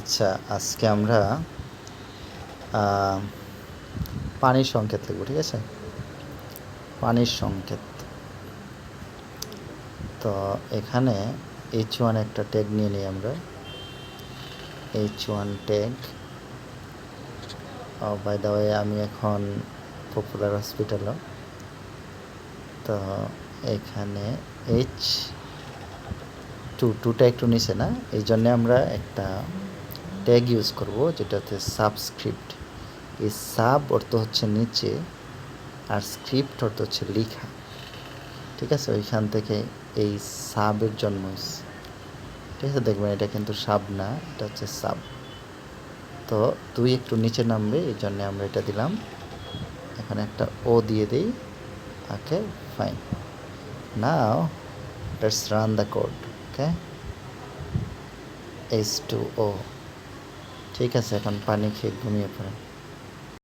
আচ্ছা আজকে আমরা পানির সংকেত লিখব, ঠিক আছে? পানির সংকেত। তো এখানে এইচ ওয়ান একটা ট্যাগ নিয়ে নিই আমরা। H one tag by the way আমি এখন পপুলার হসপিটালও তো এখানে এইচ টু টুটা একটু নিচে না? এই জন্যে আমরা একটা ট্যাগ ইউজ করব যেটা হচ্ছে সাবস্ক্রিপ্ট এই সাব অর্থ হচ্ছে নিচে আর স্ক্রিপ্ট অর্থ হচ্ছে লেখা। ঠিক আছে? ওইখান থেকে এই সাবের জন্ম। ঠিক আছে? দেখবেন এটা কিন্তু সাব না, এটা হচ্ছে সাব তো তুই একটু নিচে নামবে, এই জন্য আমরা এটা দিলাম। এখানে একটা ও দিয়ে দিই। Okay fine now the code okay H two O ঠিক আছে এখন পানি খেয়ে ঘুমিয়ে পড়ে